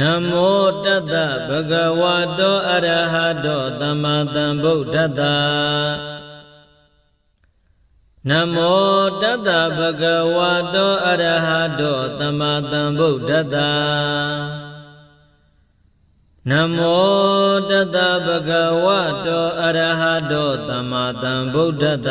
နမောတတ္တဗဂဝတောအရဟတောသမ္မာသမ္ဗုဒ္ဓတ္တနမောတတ္တဗဂဝတောအရဟတောသမ္မာသမ္ဗုဒ္ဓတ္တနမောတတ္တဗဂဝတောအရဟတောသမ္မာသမ္ဗုဒ္ဓတ္တ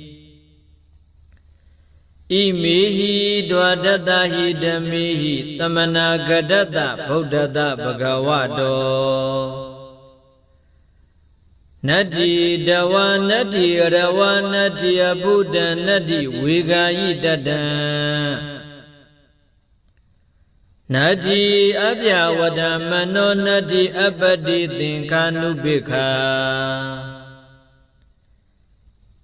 ဣမေဟိဒွါဒတဟိဓမေဟိသမနာဂဒတဗုဒ္ဓတဘဂဝတောနတ္တိတဝနတ္တိရဝနတ္တိအဘုဒ္ဓနတ္တိဝေဂာယိတတံနတ္တိအပြဝဒမနောနတ္တိအပတိသင်္ခာနုပိခာ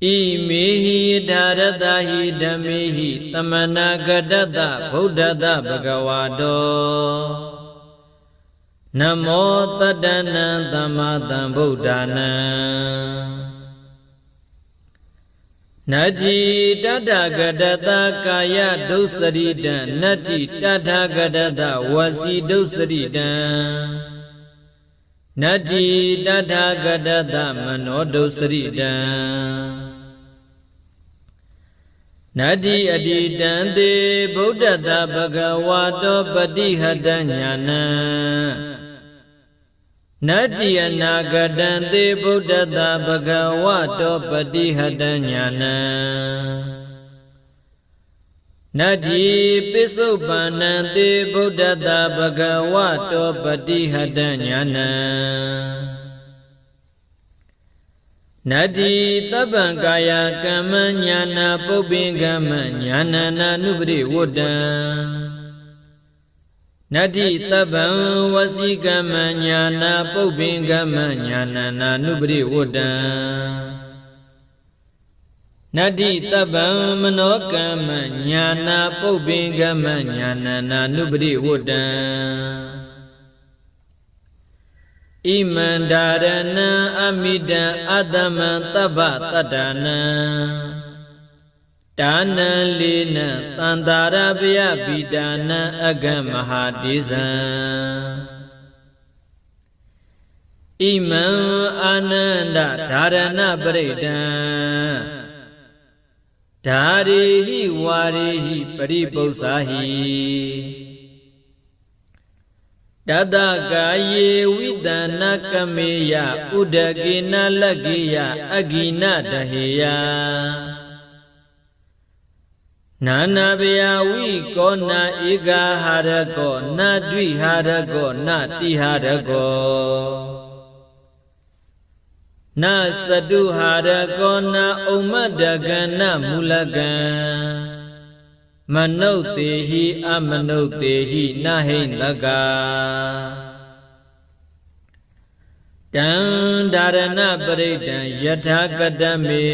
ဣမေဟိဒါရတဟိဓမေဟိသမနာဂတတဗုဒ္ဓတဘဂဝါတောနမောတတ္တနံသမ္မာသမ္ဗုဒ္ဓနာနတ္တိတတဂတတကာယဒုစရိတံနတ္တိတထဂတတဝစီဒုစရိတံ နတ္တိတထဂတတမနောဒုစရိတံနတ္တိအတိတံတေဗုဒ္ဓတဘဂဝါတောပတိဟတညာနံနတ္တိအနာဂတံတေဗုဒ္ဓတဘဂဝါတောပတိဟတညာနံ နတ္တိပိစုပန္နံတေဗုဒ္ဓတဘဂဝါတောပတိဟတညာနံနတ္တိတပ္ပံကာယကမ္မညာနာပုပ္ပင်ကမ္မညာနာနာနုပရိဝတ္တံနတ္တိတပ္ပံဝစီကမ္မညာနာပုပ္ပင်ကမ္မညာနာနာနုပရိဝတ္တံ နတ္တိတပ္ပံမနောကမ္မညာနာပုပ္ပင်ကမ္မညာနာနာနုပရိဝတ္တံဣမန္ဒာရဏံအမိတံအတ္တမံတဗ္ဗတတ္တနံဒါနံလေးနံတန္တာရပယပိတာနံအဂမဟာဒေဇံဣမံအာနန္ဒဓာရဏပရိဒံ ဓာရိဟိဝါရိဟိပရိပု္ပ္ပာဟိတတကာယေဝိတနာကမေယဥဒကေနလကေယအဂိနတဟေယနာနာဘယဝိကောနာဧကဟာရကောနာဒွိဟာရကောနာတိဟာရကော နသတုဟာရကောနာဥမ္မတကနမူလကံမနုဿေဟိအမနုဿေဟိနဟိတကတံဒါရဏပရိဒံယထာကတမေ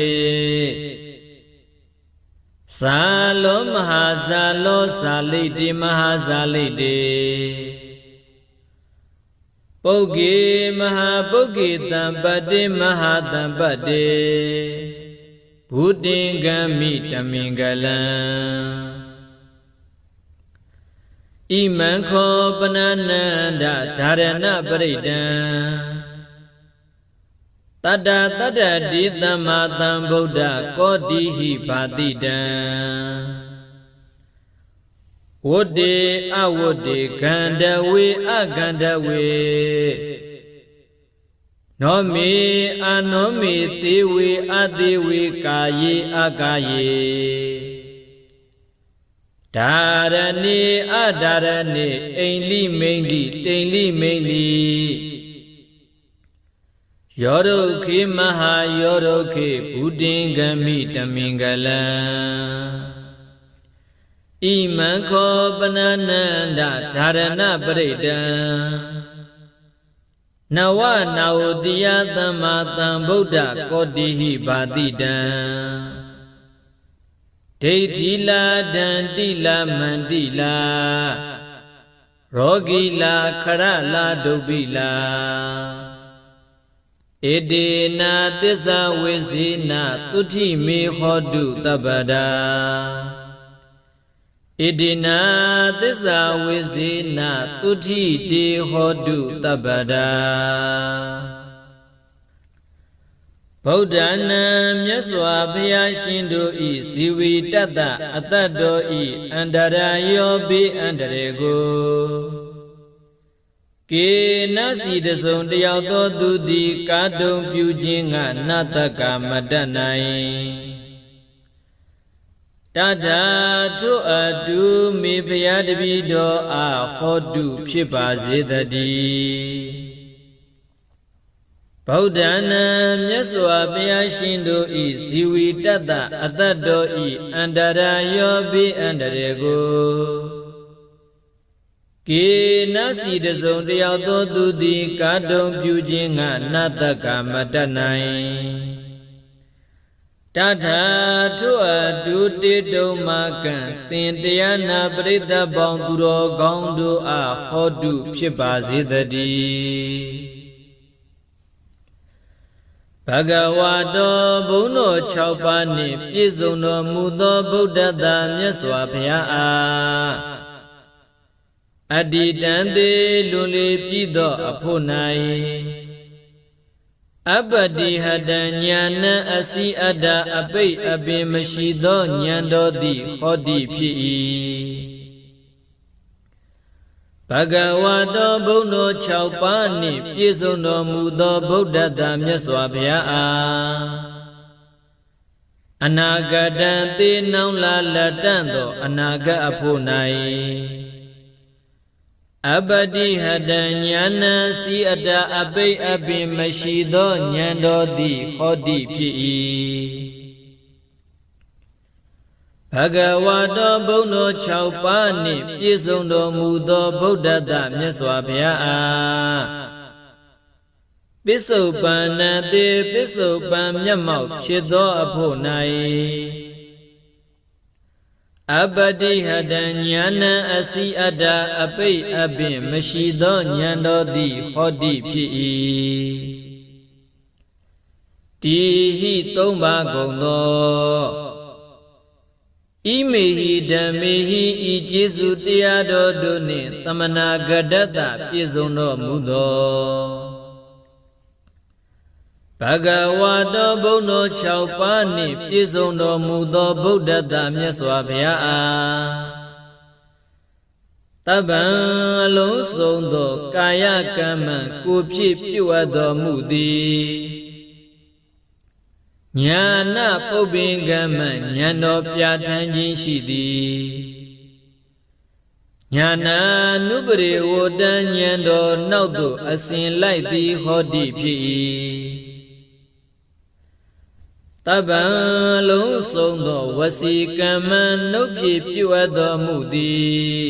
ဇာလောမဟာဇာလောဇာလိတိမဟာဇာလိတိ ပုဂ္ဂေမဟာပုဂ္ဂေတံပတ္တိမဟာတံပတ္တိဘုတင်ကံမိတမင်္ဂလံဣမံခောပနနန္ဒဒါရဏပရိဒံတတ္တတတ္တတိသမ္မာသမ္ဗုဒ္ဓကောတိဟိဘာတိတံ ဝတ္တေအဝတ္တေခန္ဓဝေအခန္ဓဝေနောမေအနောမေသေဝေအသေးဝေကာယေအကာယေဒါရဏေအဒါရဏေအိန္လိမိန္လိတိန်လိမိန္လိယောဒုခေမဟာယောဒုခေဘုဒ္ဓင်္ဂမိတမင်္ဂလံ ဣမံခောပနနန္ဒဒါရဏပရိဒံနဝနာဝတိယသမ္မာသမ္ဗုဒ္ဓကောတိဟိဘာတိတံဒိဋ္ဌိလာဒန္တိလာမန္တိလာရောဂီလာခရလာဒုဗ္ဗိလာဣတိနာသစ္စာဝိဇိနာတုဋ္ဌိမေဟောတုတပ္ပဒာ ဣတိနာသစ္စာဝိဇိနာတုဋ္ဌိတေဟောတုတပ္ပဒာဗုဒ္ဓနာမြတ်စွာဘုရားရှင်တို့ဤဇီဝီတတ္တအတ္တတော်ဤအန္တရာယောပိအန္တရေကိုကေနစီတစုံတယောက်သောသူသည်ကာတုံပြုခြင်းကနတ္တကမတတ်နိုင် တထာထုအတုမေဖျားတပိတော်အားဟောတုဖြစ်ပါစေတည်းဗုဒ္ဓနာမြတ်စွာဘုရားရှင်တို့ဤဇီဝီတတ္တအတ္တတော်ဤအန္တရာယောပိအန္တရေကိုကေနစီတစုံတယောက်သောသူသည်ကာတုံပြုခြင်းကနတ္တကမတတ်နိုင် တထာထုအတုတေတုံမကံသင်တရားနာပရိသတ်ပေါင်းသူတော်ကောင်းတို့အားဟောတုဖြစ်ပါစေတည်းဘဂဝါတော်ဘုန်းတော်6ပါးနှင့်ပြည့်စုံတော်မူသောဗုဒ္ဓသာမြတ်စွာဘုရားအားအတ္တိတံသေးလွန်လေပြည့်သောအဖို့၌ အပတိဟတညာဏအစီအတ္တအပိတ်အပင်မရှိသောဉာဏ်တော်သည်ဟောတိဖြစ်၏ဘဂဝါတော်ဘုန်းတော်6ပါးနှင့်ပြည့်စုံတော်မူသောဗုဒ္ဓတာမြတ်စွာဘုရားအားအနာဂတံသေနောင်လာလက်တန့်သောအနာဂတ်အဖို့၌ အပတိဟတညာဏစီအတအပိတ်အပင်မရှိသောဉာဏ်တော်သည်ဟောတိဖြစ်၏ဘဂဝါတော်ဘုန်းတော်6ပါးနှင့်ပြည့်စုံတော်မူသောဗုဒ္ဓတမြတ်စွာဘုရားအားပစ္စုပန်နတိပစ္စုပန်မျက်မှောက်ဖြစ်သောအဖို့၌ အပတိဟတညာဏအစီအတ္တအပိတ်အပင်မရှိသောဉာဏ်တော်သည်ဟောတိဖြစ်၏တိဟိသုံးပါကုန်သောဣမေဟိဓမ္မေဟိဤကျေစုတရားတော်တို့နှင့်သမနာဂဒတပြည့်စုံတော်မူသော ဘဂဝါတော်ဘုန်းတော်6ပါးနှင့်ပြည့်စုံတော်မူသောဗုဒ္ဓတမြတ်စွာဘုရားအားတပံအလုံးစုံသောကာယကမ္မကိုဖြစ်ပြုအပ်တော်မူသည်ညာနာပုပ္ပင်ကမ္မဉာဏ်တော်ပြဋ္ဌာန်းခြင်းရှိသည်ညာနာနုပရိဝတ္တဉာဏ်တော်နောက်သို့အစဉ်လိုက်သည်ဟောတိဖြစ်၏ တပံလုံးစုံသောဝစီကမ္မနှုတ်ဖြင့်ပြုအပ်တော်မူသည်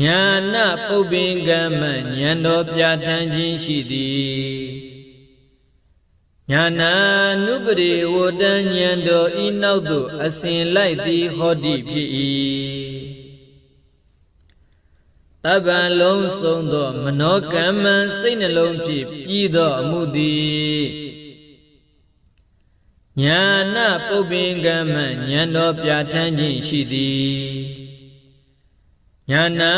ညာနာပုပ္ပင်ကမ္မဉာဏ်တော်ပြဋ္ဌာန်းခြင်းရှိသည်ညာနာနုပရိဝတံဉာဏ်တော်ဤနောက်သို့အစဉ်လိုက်သည်ဟောတိဖြစ်၏တပံလုံးစုံသော မနောကမ္မစိတ်နှလုံးဖြင့်ပြီးသောအမှုသည် ညာနာပုပ္ပင်ကမ္မဉာဏ်တော်ပြဋ္ဌာန်းခြင်းရှိသည်ညာနာ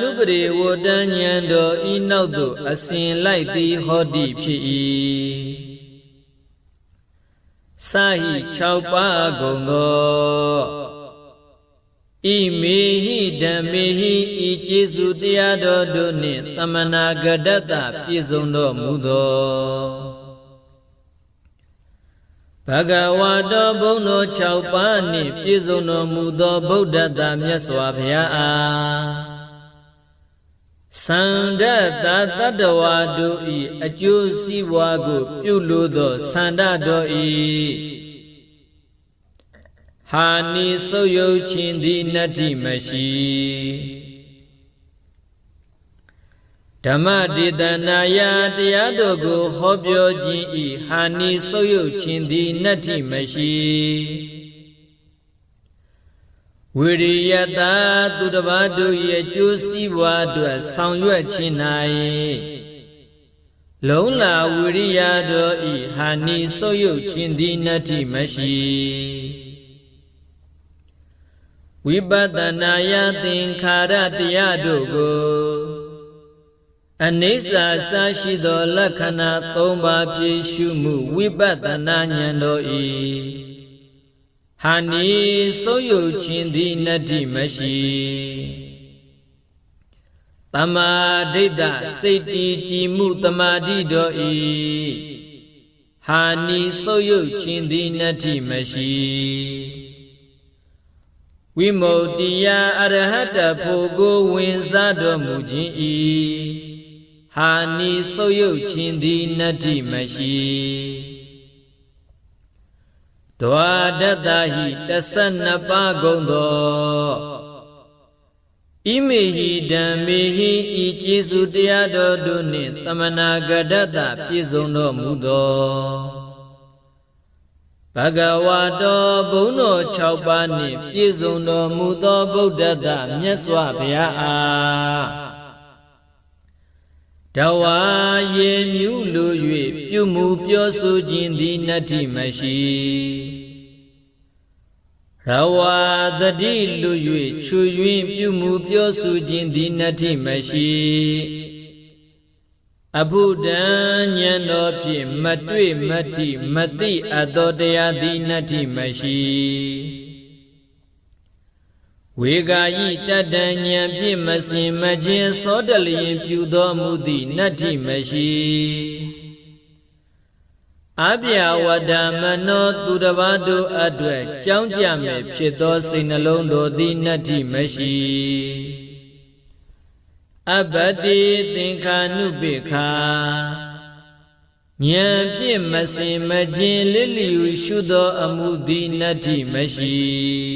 နုပရိဝတံဉာဏ်တော်ဤနောက်သို့အစဉ်လိုက်သည်ဟောတိဖြစ်၏စာဟိ6ပါးကုန်သောဣမေဟိဓမ္မေဟိဤကျေစုတရားတော်တို့နှင့်တမနာဂဒတပြည့်စုံတော်မူသော ဘဂဝါတော်ဘုံတော်6ပါးနှင့်ပြည့်စုံတော်မူသောဗုဒ္ဓတာမြတ်စွာဘုရားအားသန္ဒတတတ္တဝါတို့ဤအကျိုးစီးပွားကို ပြုလို့သောသန္ဒတော်ဤဟာနိဆုပ်ယုတ်ခြင်းသည်နတ္တိမရှိ ဓမ္မဒေသနာယတရားတို့ကိုဟောပြောခြင်းဤဟာနိဆုပ်ယုတ်ခြင်းသည်နတ္ထိမရှိဝိရိယတာသူတစ်ပါးတို့ရဲ့ကျိုးစည်းပွားအတွက်ဆောင်ရွက်ခြင်း၌လုံလာဝိရိယတော်ဤဟာနိဆုပ်ယုတ်ခြင်းသည်နတ္ထိမရှိဝိပဿနာယသင်္ခါရတရားတို့ကို အနိစ္စစရှိသောလက္ခဏာ၃ပါးဖြည့်ရှုမှုဝိပဿနာဉာဏ်တော်ဤဟာနိစိုးယုတ်ခြင်းသည်နတ္တိမရှိတမာဒိဋ္ဌစိတ်တည်ကြည်မှုတမာတိတော်ဤဟာနိစိုးယုတ်ခြင်းသည်နတ္တိမရှိဝိမု ക്തി ယအရဟတဖို့ကိုဝင်စားတော်မူခြင်းဤ ဟာနီဆုပ်ယုတ်ခြင်းသည်နတ္တိမရှိဒွါဒတ္တဟိတဆနှစ်ပါးကုန်သောဣမေဟိဓမ္မေဟိဤကျေစုတရားတော်တို့နှင့်တမနာဂဒတ္တပြည့်စုံတော်မူသောဘဂဝါတော်ဘုံတော်6ပါးနှင့်ပြည့်စုံတော်မူသောဗုဒ္ဓတမြတ်စွာဘုရားအား တဝါရေမြူးလို၍ပြုမှုပြောဆိုခြင်းသည်နတ္တိမရှိရဝါတတိလူ၍ချွယွင်းပြုမှုပြောဆိုခြင်းသည်နတ္တိမရှိအဘုဒ္ဓံဉာဏ်တော်ဖြင့်မတွေ့မတိမသိအပ်သောတရားသည်နတ္တိမရှိ ဝေဂာယိတတဉ္ဉံဖြင့်မစင်မခြင်းစောတလျင်ပြုသောမူသည့်နတ္ထိမရှိအပြဝဒမနောသူတစ်ပါးတို့အတွက်ကြောင်းကြမယ်ဖြစ်သောစိတ်နှလုံးတို့သည်နတ္ထိမရှိအဘတိသင်္ခာနုပိခာဉာဏ်ဖြင့်မစင်မခြင်းလစ်လျူရှုသောအမှုသည်နတ္ထိမရှိ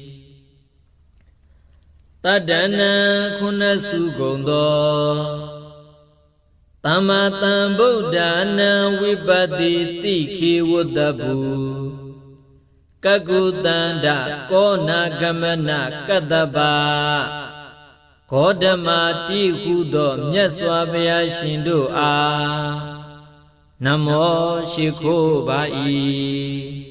တတ္တနံခုနစုကုန်သောသမ္မာတံဗုဒ္ဓနာဝိပတိတိခေဝတ္တဘူကကုတန္တကောနာဂမနကတ္တပါဂေါတမတိဟုသောမြတ်စွာဘုရားရှင်တို့အားနမောရှိခိုးပါ၏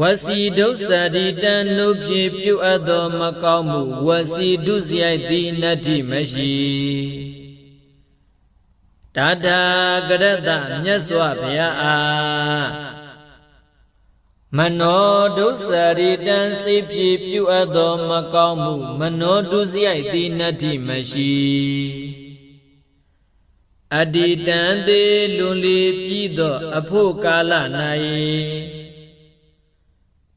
ဝစီဒုစရိတံနုဖြစ်ပြုအပ်သောမကောင်းမှုဝစီဒုစရိုက်သည်နတ္တိမရှိတာထာကရတ္တမြတ်စွာဘုရားအားမနောဒုစရိတံစိတ်ဖြစ်ပြုအပ်သောမကောင်းမှုမနောဒုစရိုက်သည်နတ္တိမရှိအတ္တိတံသေးလွန်လေပြီးသော အဖို့ကာလ၌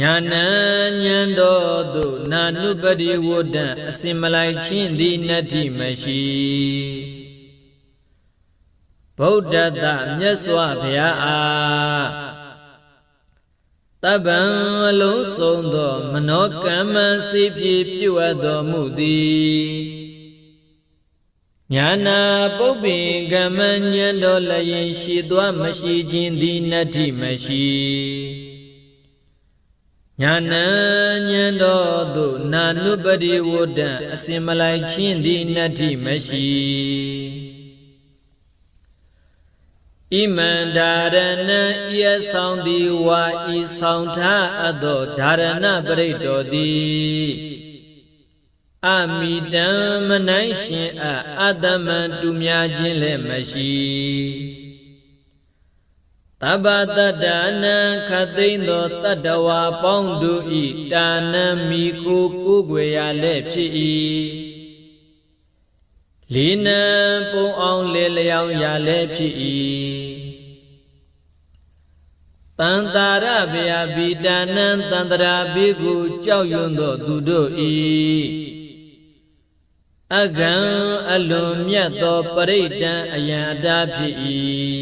ညာဏံဉဏ်တော်သို့နာနုပတိဝဒံအစင်မလိုက်ချင်းသည်နတ္တိမရှိဗုဒ္ဓတမြတ်စွာဘုရားအားတပ္ပံအလုံးစုံသော မနောကမ္မစိဖြစ်ပြုအပ်တော်မူသည်ညာနာပုပ္ပိကမ္မဉဏ်တော်လည်းရှိသွားမရှိခြင်းသည်နတ္တိမရှိ ညာဏံဉဏ်တော်သို့နာနုပတိဝဒံအစင်မလိုက်ချင်းသည်နတ္တိမရှိဣမန္ဒါရဏံဤအဆောင်သည်ဝါဤဆောင်ထားအပ်သောဓာရဏပရိတ်တော်သည်အမိတံမနိုင်ရှင်အအတ္တမံတူများခြင်းလည်းမရှိ တပ္ပတတ္တနံခသိမ့်သောတတ္တဝါပေါင်းတို့ဤတာနံမိကိုကိုးကွယ်ရလည်းဖြစ်၏လီနံပုံအောင်လေလျောင်းရလည်းဖြစ်၏တန်တာရဗျာဘိတာနံတန္တရာဘေကိုကြောက်ရွံ့သောသူတို့ဤအကံအလွန်မြတ်သောပရိဒံအယံအတာဖြစ်၏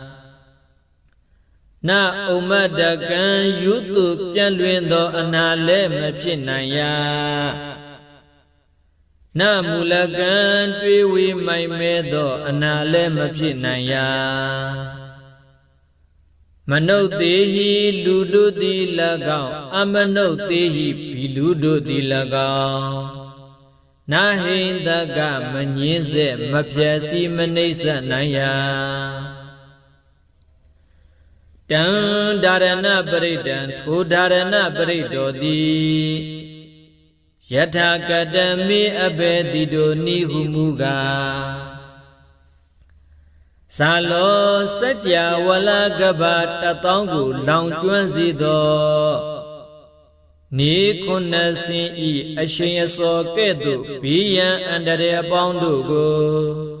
နဥမတကံယုတုပြန့်လွင်သော အနာလည်းမဖြစ်နိုင်ရာနမူလကံတွေးဝေမိုင်မဲသော အနာလည်းမဖြစ်နိုင်ရာမနုဿေဟိလူတို့သည်၎င်းအမနုဿေဟိဘီလူတို့သည်၎င်းနာဟိန္တကမငင်းစေမဖြက်စီမနှိမ့်ဆက်နိုင်ရာ တံဒါရဏပရိဒံထိုဒါရဏပရိဒောတိယထာကတမေအဘေတိတို့နိဟုမူကားဇာလောစัจ java ဝလကဘာတတောင်းကိုလောင်ကျွမ်းစေသောနေခုနစင်ဤအရှင်အစောကဲ့သို့ဘီယံအန္တရာအပေါင်းတို့ကို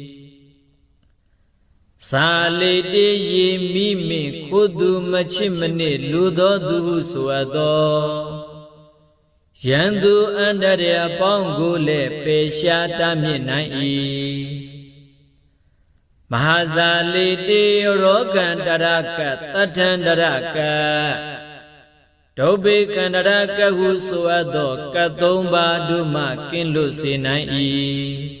သာလေတေယေမိမိခိုးသူမချစ်မနစ်လူသောသူဟုဆိုအပ်သောယံသူအန္တရာအပေါင်းကိုလည်းပေရှားတမြင့်နိုင်၏မဟာဇာလိတေရောကံတရကတထံတရကဒုဗ္ဗေကန္တရကဟုဆိုအပ်သောကသုံးပါးတို့မှကင်းလွတ်စေနိုင်၏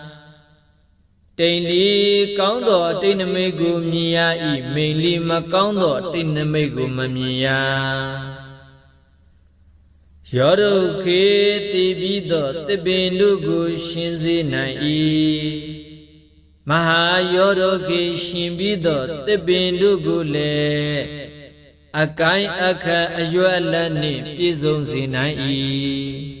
တိန်လီကောင်းသောတိန်နမိတ်ကိုမြင်ရ၏မိန်လီမကောင်းသောတိန်နမိတ်ကိုမမြင်ရယောဒုခေတိပြီးသောတပင်တို့ကိုရှင်စေနိုင်၏မဟာယောဒုခေရှင်ပြီးသောတပင်တို့ကိုလည်းအကိုင်းအခက်အရွယ်လက်နှင့်ပြည့်စုံစေနိုင်၏